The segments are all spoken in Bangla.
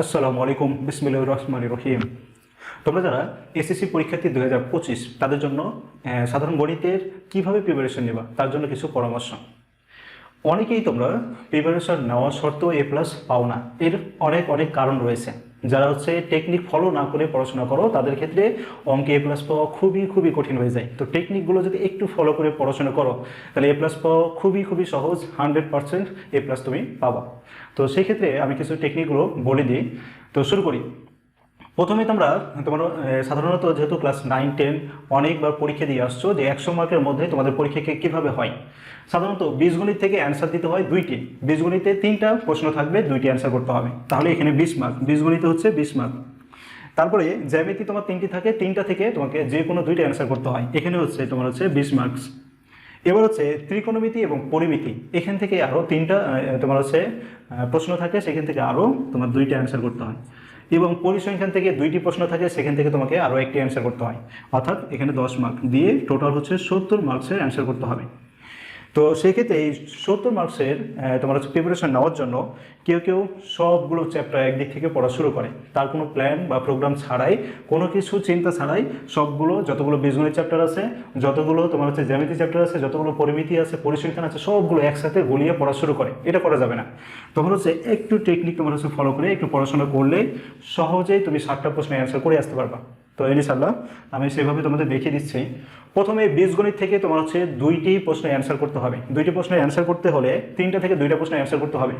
আসসালামু আলাইকুম বিসমিল্লা রহমান রহিম। তোমরা যারা এসএসসি পরীক্ষার্থী দু হাজার পঁচিশ, তাদের জন্য সাধারণ গণিতের কীভাবে প্রিপারেশন নেবা, তার জন্য কিছু পরামর্শ। অনেকেই তোমরা প্রিপারেশন নেওয়া শর্ত এ প্লাস পাও না। এর অনেক অনেক কারণ রয়েছে। যারা হচ্ছে টেকনিক ফলো না করে পড়াশোনা করো, তাদের ক্ষেত্রে অঙ্কে এ প্লাস পাওয়া খুবই খুবই কঠিন হয়ে যায়। তো টেকনিকগুলো যদি একটু ফলো করে পড়াশোনা করো, তাহলে এ প্লাস পাওয়া খুবই খুবই সহজ হান্ড্রেড পার্সেন্ট এ প্লাস তুমি পাবা। তো সেক্ষেত্রে আমি কিছু টেকনিকগুলো বলে দিই। তো শুরু করি। প্রথমে তোমরা, তোমার সাধারণত যেহেতু ক্লাস নাইন টেন অনেকবার পরীক্ষা দিয়ে আসছো যে একশো মার্কের মধ্যে তোমাদের পরীক্ষাকে কীভাবে হয়? সাধারণত বীজগণিত থেকে অ্যান্সার দিতে হয় দুইটি। বীজগণিতে তিনটা প্রশ্ন থাকবে, দুইটি অ্যান্সার করতে হবে। তাহলে এখানে বিশ মার্ক বীজগণিতে হচ্ছে বিশ মার্ক তারপরে জ্যামিতি তোমার তিনটি থাকে, তিনটা থেকে তোমাকে যে কোনো দুইটা অ্যান্সার করতে হয়। এখানে হচ্ছে তোমার হচ্ছে বিশ মার্কস এবার হচ্ছে ত্রিকোণমিতি এবং পরিমিতি। এখান থেকে আরও তিনটা তোমার হচ্ছে প্রশ্ন থাকে, সেখান থেকে আরও তোমার দুইটা অ্যান্সার করতে হয়। এবং পরিসংখ্যান থেকে দুইটি প্রশ্ন থাকে, সেখান থেকে তোমাকে আরও একটি অ্যান্সার করতে হয়। অর্থাৎ এখানে দশ মার্ক দিয়ে টোটাল হচ্ছে সত্তর মার্কসের অ্যান্সার করতে হবে। তো সেক্ষেত্রে এই সত্তর মার্কসের তোমার হচ্ছে প্রিপারেশন নেওয়ার জন্য কেউ কেউ সবগুলো চ্যাপ্টার একদিক থেকে পড়া শুরু করে। তার কোনো প্ল্যান বা প্রোগ্রাম ছাড়াই, কোনো কিছু চিন্তা ছাড়াই সবগুলো, যতগুলো বীজগণিত চ্যাপ্টার আছে, যতগুলো তোমার হচ্ছে জ্যামিতি চ্যাপ্টার আছে, যতগুলো পরিমিতি আছে, পরিসংখ্যান আছে, সবগুলো একসাথে গুলিয়ে পড়া শুরু করে। এটা করা যাবে না। তোমার হচ্ছে একটু টেকনিক তোমার হচ্ছে ফলো করে, একটু পড়াশোনা করলে সহজেই তুমি সাতটা প্রশ্নের অ্যান্সার করে আসতে পারবা। তো ইনশাল্লাহ আমি সেভাবে তোমাদের দেখিয়ে দিচ্ছি। প্রথমে বীজগণিত থেকে তোমার হচ্ছে দুইটি প্রশ্নের অ্যান্সার করতে হবে। দুইটি প্রশ্নের অ্যান্সার করতে হলে তিনটা থেকে দুইটা প্রশ্নের অ্যান্সার করতে হবে।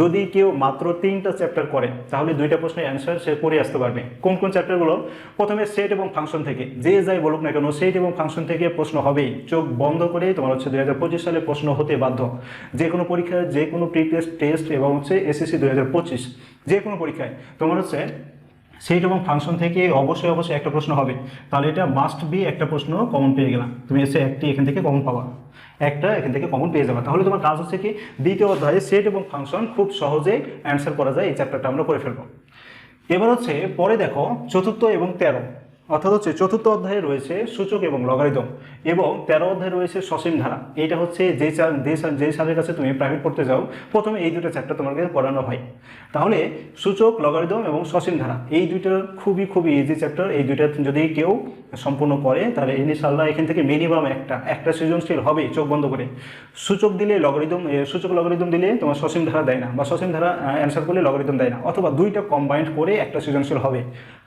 যদি কেউ মাত্র তিনটা চ্যাপ্টার করে, তাহলে দুইটা প্রশ্নের অ্যান্সার সে করে আসতে পারবে। কোন কোন চ্যাপ্টারগুলো প্রথমে সেট এবং ফাংশন থেকে। যে যাই বলুক না কেন সেট এবং ফাংশন থেকে প্রশ্ন হবেই। চোখ বন্ধ করে তোমার হচ্ছে দুই হাজার পঁচিশ সালে প্রশ্ন হতে বাধ্য। যে কোনো পরীক্ষায়, যে কোনো প্রি টেস্ট টেস্ট এবং হচ্ছে এসএসসি দুই হাজার পঁচিশ, যে কোনো পরীক্ষায় তোমার হচ্ছে সেট এবং ফাংশন থেকে অবশ্যই অবশ্যই একটা প্রশ্ন হবে। তাহলে এটা মাস্ট বি একটা প্রশ্ন কমন পেয়ে গেলাম। তুমি এসে একটি এখান থেকে কমন পাবা। একটা এখান থেকে কমন পেয়ে যাবে। তাহলে তোমার কাজ হচ্ছে কি, দ্বিতীয় অধ্যায়ে সেট এবং ফাংশন খুব সহজেই অ্যান্সার করা যায়, এই চ্যাপ্টারটা আমরা করে ফেলব। এবার হচ্ছে, পরে দেখো, চতুর্থ এবং তেরো। অর্থাৎ হচ্ছে চতুর্থ অধ্যায়ে রয়েছে সূচক এবং লগারিদম এবং তেরো অধ্যায়ে রয়েছে সসীম ধারা। এইটা হচ্ছে যে যে যে স্যারের কাছে তুমি প্রাইভেট পড়তে যাও, প্রথমে এই দুটো চ্যাপ্টার তোমাকে পড়ানো হয়। তাহলে সূচক, লগারিদম এবং সসীম ধারা, এই দুইটা খুবই খুবই ইজি চ্যাপ্টার এই দুইটা যদি কেউ সম্পূর্ণ করে, তাহলে ইনশাল্লাহ এখান থেকে মিনিমাম একটা একটা সৃজনশীল হবে চোখ বন্ধ করে। সূচক দিলে লগারিদম সূচক, লগারিদম দিলে তোমার সসীম ধারা দেয় না বা সসীম ধারা অ্যান্সার করলে লগারিদম দেয় না। অথবা দুইটা কম্বাইন্ড করে একটা সৃজনশীল হবে।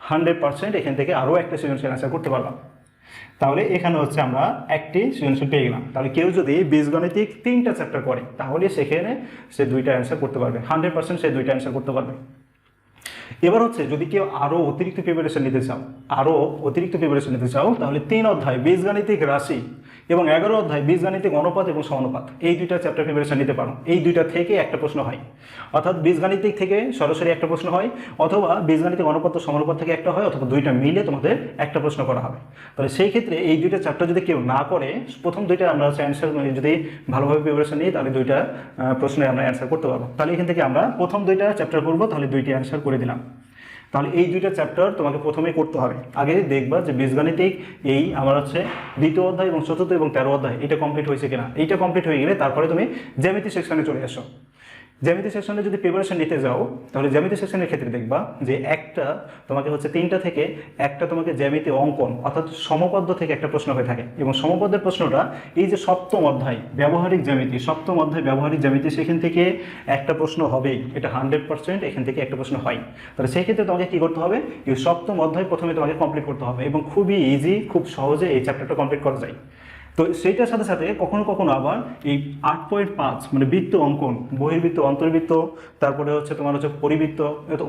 হান্ড্রেড পার্সেন্ট এখান থেকে আরও একটা সৃজনশীল অ্যান্সার করতে পারলাম। তাহলে এখানে হচ্ছে আমরা একটি সৃজনশীল পেয়ে গেলাম। তাহলে কেউ যদি বীজগণিতিক তিনটা চ্যাপ্টার করে, তাহলে সেখানে সে দুইটা অ্যান্সার করতে পারবে। হান্ড্রেড পার্সেন্ট সে দুইটা অ্যান্সার করতে পারবে। এবার হচ্ছে, যদি কেউ আরও অতিরিক্ত প্রিপারেশন নিতে চাও আরও অতিরিক্ত প্রিপারেশন নিতে চাও, তাহলে তিন অধ্যায় বীজগাণিতিক রাশি এবং এগারো অধ্যায় বীজগাণিতিক অনুপাত এবং সমানুপাত, এই দুইটা চ্যাপ্টার প্রিপারেশন নিতে পারো। এই দুইটা থেকে একটা প্রশ্ন হয়। অর্থাৎ বীজগাণিতিক থেকে সরাসরি একটা প্রশ্ন হয়, অথবা বীজগাণিতিক অনুপাত ও সমানুপাত থেকে একটা হয়, অথবা দুইটা মিলে তোমাদের একটা প্রশ্ন করা হবে। তাহলে সেই ক্ষেত্রে এই দুইটা চ্যাপ্টার যদি কেউ না করে, প্রথম দুইটা আমরা হচ্ছে অ্যান্সার যদি ভালোভাবে প্রিপারেশন নিই, তাহলে দুইটা প্রশ্নে আমরা অ্যান্সার করতে পারব। তাহলে এখান থেকে আমরা প্রথম দুইটা চ্যাপ্টার করব তাহলে দুইটি অ্যান্সার করে দিলাম। তাহলে এই দুইটা চ্যাপ্টার তোমাকে প্রথমে করতে হবে। আগে দেখবা যে বীজগাণিতিক এই আমার হচ্ছে দ্বিতীয় অধ্যায় এবং চতুর্থ এবং তেরো অধ্যায় এটা কমপ্লিট হয়েছে কিনা। এইটা কমপ্লিট হয়ে গেলে তারপরে তুমি জ্যামিতি সেকশনে চলে আসো জ্যামিতি সেকশনে যদি প্রিপারেশন নিতে যাও, তাহলে জ্যামিতি সেকশনের ক্ষেত্রে দেখবা যে একটা তোমাকে হচ্ছে তিনটা থেকে একটা তোমাকে জ্যামিতি অঙ্কন অর্থাৎ সমপদ্য থেকে একটা প্রশ্ন হয়ে থাকে। এবং সমপদ্যের প্রশ্নটা এই যে সপ্তম অধ্যায়, ব্যবহারিক জ্যামিতি, সপ্তম অধ্যায় ব্যবহারিক জ্যামিতি, সেখান থেকে একটা প্রশ্ন হবেই। এটা হান্ড্রেড পার্সেন্ট এখান থেকে একটা প্রশ্ন হয়। তাহলে সেই ক্ষেত্রে তোমাকে কী করতে হবে? এই সপ্তম অধ্যায় প্রথমে তোমাকে কমপ্লিট করতে হবে এবং খুবই ইজি খুব সহজে এই চ্যাপ্টারটা কমপ্লিট করা যায়। তো সেইটার সাথে সাথে কখনো কখনো আবার এই আট পয়েন্ট পাঁচ মানে বৃত্ত অঙ্কন, বহির্বৃত্ত, অন্তর্বৃত্ত, তারপরে হচ্ছে তোমার হচ্ছে পরিবৃত্ত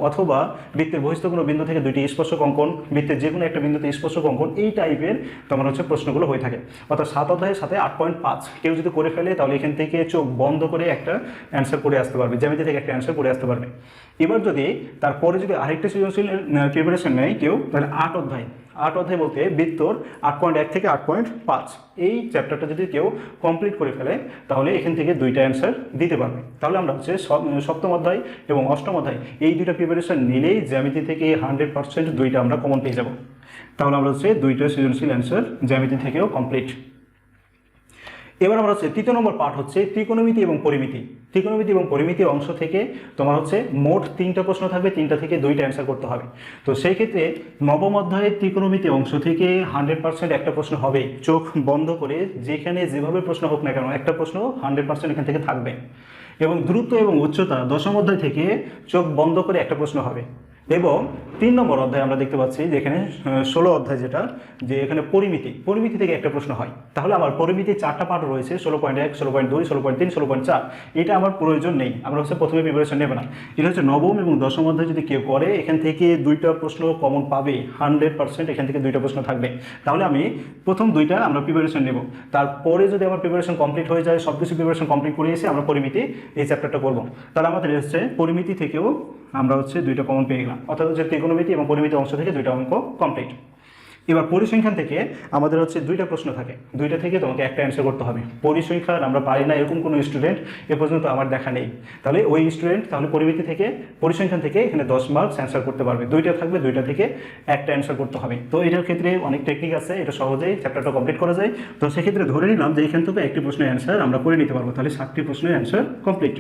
অথবা বৃত্তের বহিস্থ কোনো বিন্দু থেকে দুইটি স্পর্শক অঙ্কন, বৃত্তের যে কোনো একটা বিন্দুতে স্পর্শক অঙ্কন, এই টাইপের তোমার হচ্ছে প্রশ্নগুলো হয়ে থাকে। অর্থাৎ সাত অধ্যায়ের সাথে আট পয়েন্ট পাঁচ, কেউ যদি করে ফেলে তাহলে এখান থেকে চোখ বন্ধ করে একটা অ্যান্সার করে আসতে পারবে, জ্যামিতি থেকে একটা অ্যান্সার করে আসতে পারবে। এবার যদি তারপরে যদি আরেকটা সৃজনশীল প্রিপারেশন নেয় কেউ, তাহলে আট অধ্যায় আট অধ্যায় বলতে বৃত্তর আট পয়েন্ট এক থেকে আট পয়েন্ট পাঁচ। এই চ্যাপ্টারটা যদি কেউ কমপ্লিট করে ফেলে, তাহলে এখান থেকে দুইটা অ্যান্সার দিতে পারবে। তাহলে আমরা হচ্ছে সপ্তম অধ্যায় এবং অষ্টম অধ্যায়, এই দুইটা প্রিপারেশন নিলেই জ্যামিতি থেকে হান্ড্রেড পার্সেন্ট দুইটা আমরা কমন পেয়ে যাব। তাহলে আমরা হচ্ছে দুইটা সৃজনশীল অ্যান্সার জ্যামিতি থেকেও কমপ্লিট এবার আমরা হচ্ছে তৃতীয় নম্বর পাঠ হচ্ছে ত্রিকোণমিতি এবং পরিমিতি। ত্রিকোণমিতি এবং পরিমিতির অংশ থেকে তোমার হচ্ছে মোট তিনটা প্রশ্ন থাকবে, তিনটা থেকে দুইটা অ্যান্সার করতে হবে। তো সেই ক্ষেত্রে নবম অধ্যায়ের ত্রিকোণমিতি অংশ থেকে হান্ড্রেড পার্সেন্ট একটা প্রশ্ন হবে। চোখ বন্ধ করে যেখানে যেভাবে প্রশ্ন হোক না কেন, একটা প্রশ্ন হান্ড্রেড পার্সেন্ট এখান থেকে থাকবে। এবং দ্রুত এবং উচ্চতা দশম অধ্যায় থেকে চোখ বন্ধ করে একটা প্রশ্ন হবে। এবং তিন নম্বর অধ্যায় আমরা দেখতে পাচ্ছি যে এখানে ষোলো অধ্যায় যেটা, যে এখানে পরিমিতি পরিমিতি থেকে একটা প্রশ্ন হয়। তাহলে আমার পরিমিতি চারটা পার্ট রয়েছে, ষোলো পয়েন্ট এক, ষোলো পয়েন্ট দুই, ষোলো পয়েন্ট তিন, ষোলো পয়েন্ট চার। এটা আমার প্রয়োজন নেই। আমরা হচ্ছে প্রথমে প্রিপারেশন নেবে না। এটা হচ্ছে নবম এবং দশম অধ্যায় যদি কেউ করে, এখান থেকে দুইটা প্রশ্ন কমন পাবে হান্ড্রেড পার্সেন্ট এখান থেকে দুইটা প্রশ্ন থাকবে। তাহলে আমি প্রথম দুইটা আমরা প্রিপারেশন নেব। তারপরে যদি আমার প্রিপারেশন কমপ্লিট হয়ে যায় সব কিছু প্রিপারেশন কমপ্লিট করে এসে আমরা পরিমিতি এই চ্যাপ্টারটা করব। তাহলে আমাদের হচ্ছে পরিমিতি থেকেও আমরা হচ্ছে দুইটা কমন পেয়ে গেলাম। অর্থাৎ হচ্ছে ত্রিকোণমিতি এবং পরিমিতি অংশ থেকে দুইটা অঙ্ক কমপ্লিট এবার পরিসংখ্যান থেকে আমাদের হচ্ছে দুইটা প্রশ্ন থাকে। দুইটা থেকে তোমাকে একটা অ্যান্সার করতে হবে। পরিসংখ্যান আমরা পারি না এরকম কোনো স্টুডেন্ট এ পর্যন্ত আমার দেখা নেই। তাহলে ওই স্টুডেন্ট তাহলে পরিমিতি থেকে, পরিসংখ্যান থেকে এখানে দশ মার্কস অ্যান্সার করতে পারবে। দুইটা থাকবে, দুইটা থেকে একটা অ্যান্সার করতে হবে। তো এটার ক্ষেত্রে অনেক টেকনিক আছে, এটা সহজেই চ্যাপ্টারটা কমপ্লিট করা যায়। তো সেক্ষেত্রে ধরে নিলাম যে এখান থেকে একটি প্রশ্নের অ্যান্সার আমরা করে নিতে পারব। তাহলে সাতটি প্রশ্নের অ্যান্সার কমপ্লিট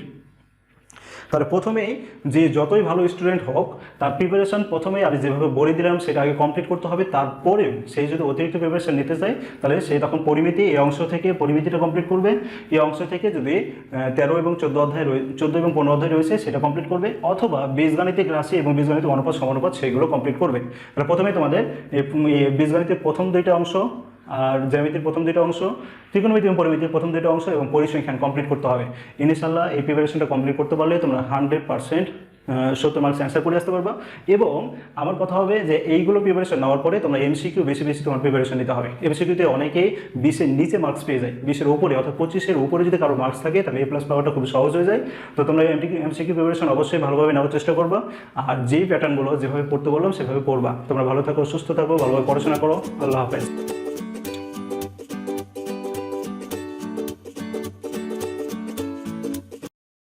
তাহলে প্রথমেই যে যতই ভালো স্টুডেন্ট হোক, তার প্রিপারেশন প্রথমেই আমি যেভাবে বলে দিলাম সেটা আগে কমপ্লিট করতে হবে। তারপরে সেই যদি অতিরিক্ত প্রিপারেশন নিতে চায়, তাহলে সে তখন পরিমিতি এই অংশ থেকে পরিমিতিটা কমপ্লিট করবে। এই অংশ থেকে যদি তেরো এবং চোদ্দ অধ্যায় রয়ে, চোদ্দ এবং পনেরো অধ্যায় রয়েছে, সেটা কমপ্লিট করবে। অথবা বীজগাণিতিক রাশি এবং বীজগাণিতিক অনুপাত, সমানুপাত সেগুলো কমপ্লিট করবে। তাহলে প্রথমে তোমাদের বীজগাণিতের প্রথম দুইটা অংশ আর জ্যামিতির প্রথম দুটো অংশ ত্রিকোণমিতি এবং পরিমিতির প্রথম দুটো অংশ এবং পরিসংখ্যান কমপ্লিট করতে হবে। ইনশাল্লাহ এই প্রিপারেশনটা কমপ্লিট করতে পারলে তোমরা হান্ড্রেড পার্সেন্ট সত্তর মার্কস অ্যান্সার করে আসতে পারবা। এবং আমার কথা হবে যে এইগুলো প্রিপারেশন নেওয়ার পরে তোমরা এমসিকিউ বেশি বেশি তোমার প্রিপারেশন নিতে হবে। এমসিকিউতে অনেকেই বিশের নিচে মার্কস পেয়ে যায়, বিশের উপরে অর্থাৎ পঁচিশের উপরে যদি কারও মার্কস থাকে, তাহলে এ প্লাস পাওয়াটা খুব সহজ হয়ে যায়। তো তোমরা এমসিকিউ প্রিপারেশন অবশ্যই ভালোভাবে নেওয়ার চেষ্টা করবা। আর যেই প্যাটার্নগুলো যেভাবে পড়তে বললাম, সেভাবে পড়বা। তোমরা ভালো থাকো, সুস্থ থাকো, ভালোভাবে পড়াশোনা করো। আল্লাহ হাফেজ।